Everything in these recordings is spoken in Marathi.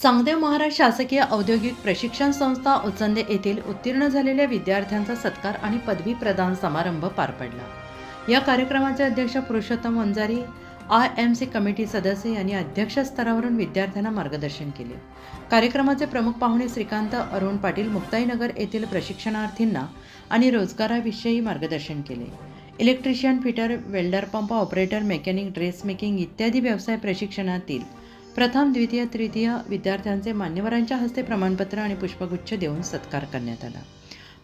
चांगदेव महाराज शासकीय औद्योगिक प्रशिक्षण संस्था उचंदे येथील उत्तीर्ण झालेल्या विद्यार्थ्यांचा सत्कार आणि पदवी प्रदान समारंभ पार पडला. या कार्यक्रमाचे अध्यक्ष Purushottam Vanjari I M C committee सदस्य यांनी अध्यक्ष स्तरावरून विद्यार्थ्यांना मार्गदर्शन केले. कार्यक्रमाचे प्रमुख पाहुणे श्रीकांत अरुण पाटील मुक्ताईनगर येथील प्रशिक्षणार्थींना आणि रोजगाराविषयी मार्गदर्शन केले. Electrician fitter welder pump operator mechanic dress making इत्यादी व्यवसाय प्रशिक्षणातील प्रथम द्वितीय तृतीय विद्यार्थ्यांचे मान्यवरांच्या हस्ते प्रमाणपत्र आणि पुष्पगुच्छ देऊन सत्कार करण्यात आला.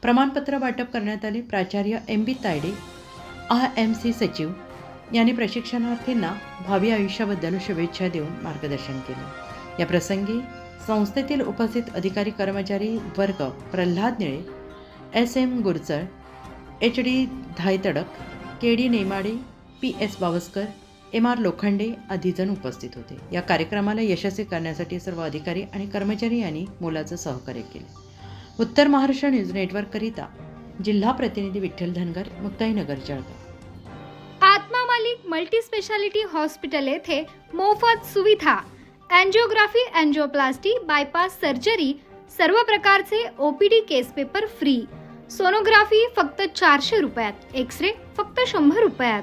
प्रमाणपत्र वाटप करण्यात आले प्राचार्य M B Tayade I M C सचिव यांनी प्रशिक्षणार्थींना भावी आयुष्याबद्दल शुभेच्छा देऊन मार्गदर्शन केले. या प्रसंगी संस्थेतील उपस्थित अधिकारी कर्मचारी वर्ग Pralhad Nile S M Gurchal H D Dhaytadak K D Nemade P S Bawaskar M R Lokhande आदीजण उपस्थित होते. या कार्यक्रमाला यशस्वी करण्यासाठी सर्व अधिकारी आणि कर्मचारी यांनी मोलाचं सहकार्य केले. उत्तर महाराष्ट्र न्यूज नेटवर्ककरिता जिल्हा प्रतिनिधी विठ्ठल धनगर मुक्ताईनगर जळगाव. आत्मा मालिक मल्टी स्पेशालिटी हॉस्पिटल येथे मोफत सुविधा अँजिओग्राफी अँजिओप्लास्टी बायपास सर्जरी सर्व प्रकारचे OPD case paper free. Sonography फक्त चारशे रुपयात एक्स रे फक्त शंभर रुपयात.